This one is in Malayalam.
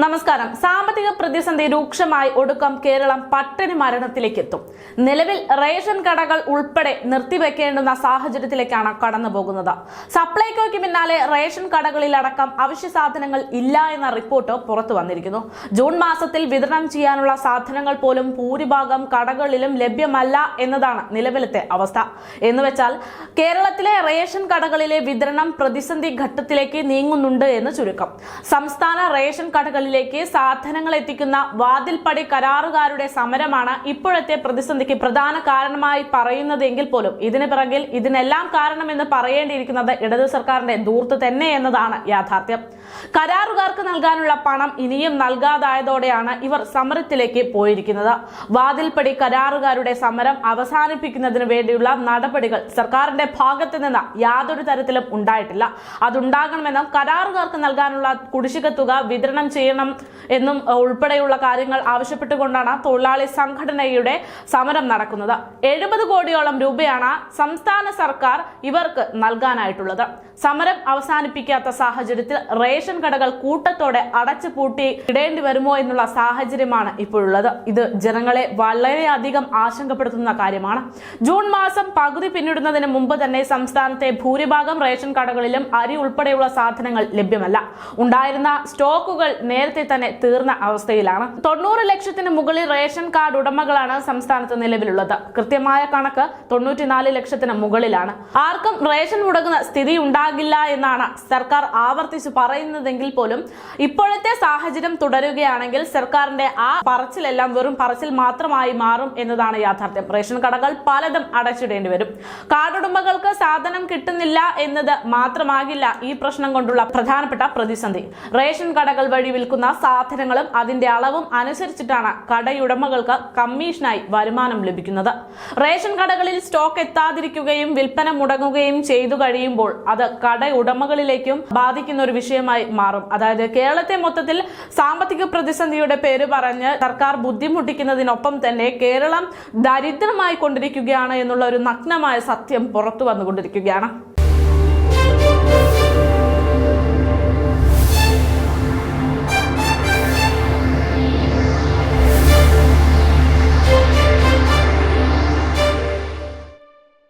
നമസ്കാരം. സാമ്പത്തിക പ്രതിസന്ധി രൂക്ഷമായി ഒടുക്കം കേരളം പട്ടിണി മരണത്തിലേക്ക് എത്തും നിലവിൽ റേഷൻ കടകൾ ഉൾപ്പെടെ നിർത്തിവെക്കേണ്ടുന്ന സാഹചര്യത്തിലേക്കാണ് കടന്നു പോകുന്നത് സപ്ലൈകോയ്ക്ക് പിന്നാലെ റേഷൻ കടകളിലടക്കം അവശ്യ സാധനങ്ങൾ ഇല്ല എന്ന റിപ്പോർട്ട് പുറത്തു വന്നിരിക്കുന്നു. ജൂൺ മാസത്തിൽ വിതരണം ചെയ്യാനുള്ള സാധനങ്ങൾ പോലും ഭൂരിഭാഗം കടകളിലും ലഭ്യമല്ല എന്നതാണ് നിലവിലത്തെ അവസ്ഥ. എന്നുവെച്ചാൽ കേരളത്തിലെ റേഷൻ കടകളിലെ വിതരണം പ്രതിസന്ധി ഘട്ടത്തിലേക്ക് നീങ്ങുന്നുണ്ട് എന്ന് ചുരുക്കം. സംസ്ഥാന റേഷൻ കടകളിലേക്ക് സാധനങ്ങൾ എത്തിക്കുന്ന വാതിൽപ്പടി കരാറുകാരുടെ സമരമാണ് ഇപ്പോഴത്തെ പ്രതിസന്ധിക്ക് പ്രധാന കാരണമായി പറയുന്നതെങ്കിൽ പോലും ഇതിന് പിറകിൽ ഇതിനെല്ലാം കാരണമെന്ന് പറയേണ്ടിയിരിക്കുന്നത് ഇടതു സർക്കാരിന്റെ ദൂർത്ത് തന്നെ എന്നതാണ് യാഥാർത്ഥ്യം. കരാറുകാർക്ക് നൽകാനുള്ള പണം ഇനിയും നൽകാതായതോടെയാണ് ഇവർ സമരത്തിലേക്ക് പോയിരിക്കുന്നത്. വാതിൽപ്പടി കരാറുകാരുടെ സമരം അവസാനിപ്പിക്കുന്നതിന് വേണ്ടിയുള്ള നടപടികൾ സർക്കാരിന്റെ ഭാഗത്ത് നിന്ന് യാതൊരു തരത്തിലും ഉണ്ടായിട്ടില്ല. അതുണ്ടാകണമെന്നും കരാറുകാർക്ക് നൽകാനുള്ള കുടിശ്ശിക തുക വിതരണം ചെയ്യണം എന്നും ഉൾപ്പെടെയുള്ള കാര്യങ്ങൾ ആവശ്യപ്പെട്ടുകൊണ്ടാണ് തൊഴിലാളി സംഘടനയുടെ സമരം നടക്കുന്നത്. എഴുപത് കോടിയോളം രൂപയാണ് സംസ്ഥാന സർക്കാർ ഇവർക്ക് നൽകാനായിട്ടുള്ളത്. സമരം അവസാനിപ്പിക്കാത്ത സാഹചര്യത്തിൽ റേഷൻ കടകൾ കൂട്ടത്തോടെ അടച്ചു പൂട്ടി ഇടേണ്ടി വരുമോ എന്നുള്ള സാഹചര്യമാണ് ഇപ്പോഴുള്ളത്. ഇത് ജനങ്ങളെ വളരെയധികം ആശങ്കപ്പെടുത്തുന്ന കാര്യമാണ്. ജൂൺ മാസം പകുതി പിന്നിടുന്നതിന് മുമ്പ് തന്നെ സംസ്ഥാനത്തെ ഭൂരിഭാഗം റേഷൻ കടകളിലും അരി ഉൾപ്പെടെയുള്ള സാധനങ്ങൾ ലഭ്യമല്ല. ഉണ്ടായിരുന്ന സ്റ്റോക്കുകൾ നേരത്തെ തന്നെ തീർന്ന അവസ്ഥയിലാണ്. തൊണ്ണൂറ് ലക്ഷത്തിന് മുകളിൽ റേഷൻ കാർഡ് ഉടമകളാണ് സംസ്ഥാനത്ത് നിലവിലുള്ളത്. കൃത്യമായ കണക്ക് തൊണ്ണൂറ്റിനാല് ലക്ഷത്തിന് മുകളിലാണ്. ആർക്കും റേഷൻ മുടങ്ങുന്ന സ്ഥിതി ഉണ്ടാകില്ല എന്നാണ് സർക്കാർ ആവർത്തിച്ചു പറയുന്നതെങ്കിൽ പോലും ഇപ്പോഴത്തെ സാഹചര്യം തുടരുകയാണെങ്കിൽ സർക്കാരിന്റെ ആ പറച്ചിലെല്ലാം വെറും പറച്ചിൽ മാത്രമായി മാറും എന്നതാണ് യാഥാർത്ഥ്യം. റേഷൻ കടകൾ പലതും അടച്ചിടേണ്ടി വരും. കാർഡുടമകൾക്ക് സാധനം കിട്ടുന്നില്ല എന്നത് മാത്രമാകില്ല ഈ പ്രശ്നം കൊണ്ടുള്ള പ്രധാനപ്പെട്ട പ്രതിസന്ധി. റേഷൻ കടകൾ വഴി വിൽക്കുന്ന സാധനങ്ങളും അതിന്റെ അളവും അനുസരിച്ചിട്ടാണ് കടയുടമകൾക്ക് കമ്മീഷനായി വരുമാനം ലഭിക്കുന്നത്. റേഷൻ കടകളിൽ സ്റ്റോക്ക് എത്താതിരിക്കുകയും വിൽപ്പന മുടങ്ങുകയും ചെയ്തു കഴിയുമ്പോൾ അത് കടയുടമകളിലേക്കും ബാധിക്കുന്ന ഒരു വിഷയമായി മാറും. അതായത് കേരളത്തെ മൊത്തത്തിൽ സാമ്പത്തിക പ്രതിസന്ധിയുടെ പേര് പറഞ്ഞ് സർക്കാർ ബുദ്ധിമുട്ടിക്കുന്നതിനൊപ്പം തന്നെ കേരളം ദരിദ്രമായി കൊണ്ടിരിക്കുകയാണ് എന്നുള്ള ഒരു നഗ്നമായ സത്യം പുറത്തു വന്നുകൊണ്ടിരിക്കുകയാണ്.